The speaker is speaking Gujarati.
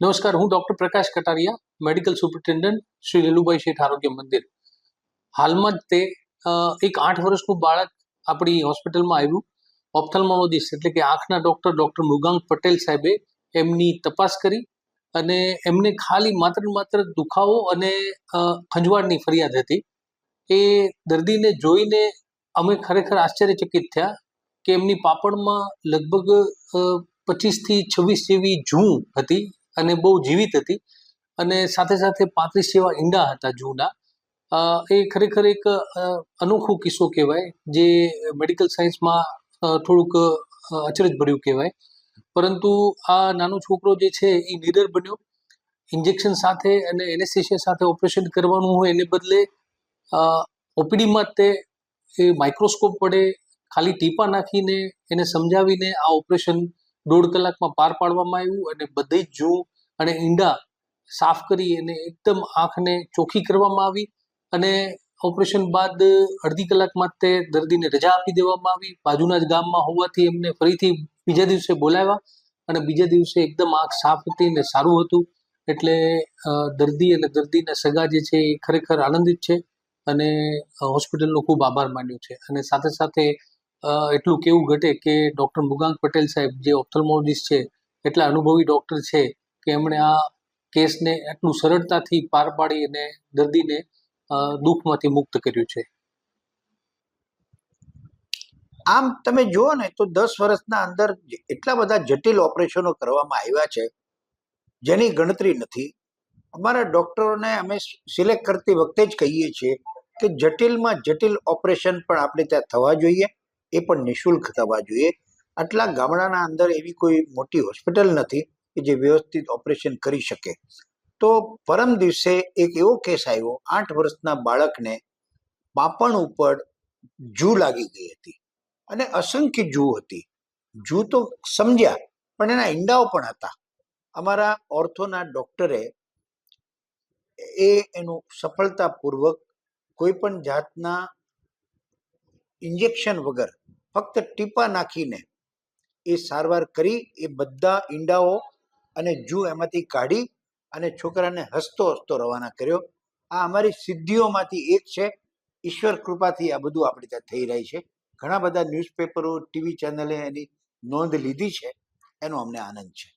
નમસ્કાર, હું doctor Prakash Kataria, medical superintendent Shri Lilubhai Sheth આરોગ્ય મંદિર. હાલમાં જ તે એક આઠ વર્ષનું બાળક આપણી હોસ્પિટલમાં આવ્યું. ઓપ્થલ્મોલોજીસ્ટ, એટલે કે આંખના ડૉક્ટર ડૉક્ટર મૃગાંક પટેલ સાહેબે એમની તપાસ કરી અને એમને ખાલી માત્ર માત્ર દુખાવો અને ખંજવાળની ફરિયાદ હતી. એ દર્દીને જોઈને અમે ખરેખર આશ્ચર્યચકિત થયા કે એમની પાપણમાં લગભગ પચીસથી છવ્વીસ જેવી જૂ હતી. અને બહુ જીવિત હતી. અને સાથે સાથે પાંત્રીસ જેવા ઈંડા હતા જૂના. એ ખરેખર એક અનોખો કિસ્સો કહેવાય, જે મેડિકલ સાયન્સમાં થોડુંક અચરજભર્યું કહેવાય. પરંતુ આ નાનો છોકરો જે છે, એ નિડર બન્યો. ઇન્જેક્શન સાથે અને એનેસ્થેશિયા સાથે ઓપરેશન કરવાનું હોય એને બદલે ઓપીડીમાં તે, એ માઇક્રોસ્કોપ વડે ખાલી ટીપા નાખીને એને સમજાવીને આ ઓપરેશન દોઢ કલાકમાં પાર પાડવામાં આવ્યું અને બધી જ જૂ અને ઈંડા સાફ કરી અને એકદમ આંખને ચોખ્ખી કરવામાં આવી અને ઓપરેશન બાદ અડધી કલાકમાં તે દર્દીને રજા આપી દેવામાં આવી. બાજુના જ ગામમાં હોવાથી એમને ફરીથી બીજા દિવસે બોલાવ્યા અને બીજા દિવસે એકદમ આંખ સાફ હતી અને સારું હતું. એટલે દર્દી અને દર્દીના સગા જે છે એ ખરેખર આનંદિત છે અને હોસ્પિટલનો ખૂબ આભાર માન્યો છે. અને સાથે સાથે એટલું કેવું ઘટે કે ડૉક્ટર મુગાંક પટેલ સાહેબ જે ઓપ્થલ્મોલોજીસ્ટ છે, એટલા અનુભવી ડૉક્ટર છે કે એમણે આ કેસને એટલું સરળતાથી પાર પાડી અને દર્દીને દુઃખમાંથી મુક્ત કર્યું છે. આમ તમે જુઓ ને તો દસ વર્ષના અંદર એટલા બધા જટિલ ઓપરેશનો કરવામાં આવ્યા છે, જેની ગણતરી નથી. અમારા ડૉક્ટરોને અમે સિલેક્ટ કરતી વખતે જ કહીએ છીએ કે જટિલમાં જટિલ ઓપરેશન પણ આપણે ત્યાં થવા જોઈએ. એ પણ નિઃશુલ્ક થવા જોઈએ. આટલા ગામડાના અંદર એવી કોઈ મોટી હોસ્પિટલ નથી કે જે વ્યવસ્થિત ઓપરેશન કરી શકે. તો પરમ દિવસે એક એવો કેસ આવ્યો, આઠ વર્ષના બાળકને પાપણ ઉપર જૂ લાગી ગઈ હતી અને અસંખ્ય જૂ હતી. જૂ તો સમજ્યા, પણ એના ઈંડાઓ પણ હતા. અમારા ઓર્થોના ડોક્ટરે એ એનું સફળતાપૂર્વક કોઈ પણ જાતના ઇન્જેક્શન વગર ફક્ત ટીપા નાખીને એ સારવાર કરી, એ બધા ઈંડાઓ અને જૂ એમાંથી કાઢી અને છોકરાને હસતો હસતો રવાના કર્યો. આ અમારી સિદ્ધિઓમાંથી એક છે. ઈશ્વર કૃપાથી આ બધું આપણી ત્યાં થઈ રહી છે. ઘણા બધા ન્યૂઝપેપરો, ટીવી ચેનલે એની નોંધ લીધી છે. એનો અમને આનંદ છે.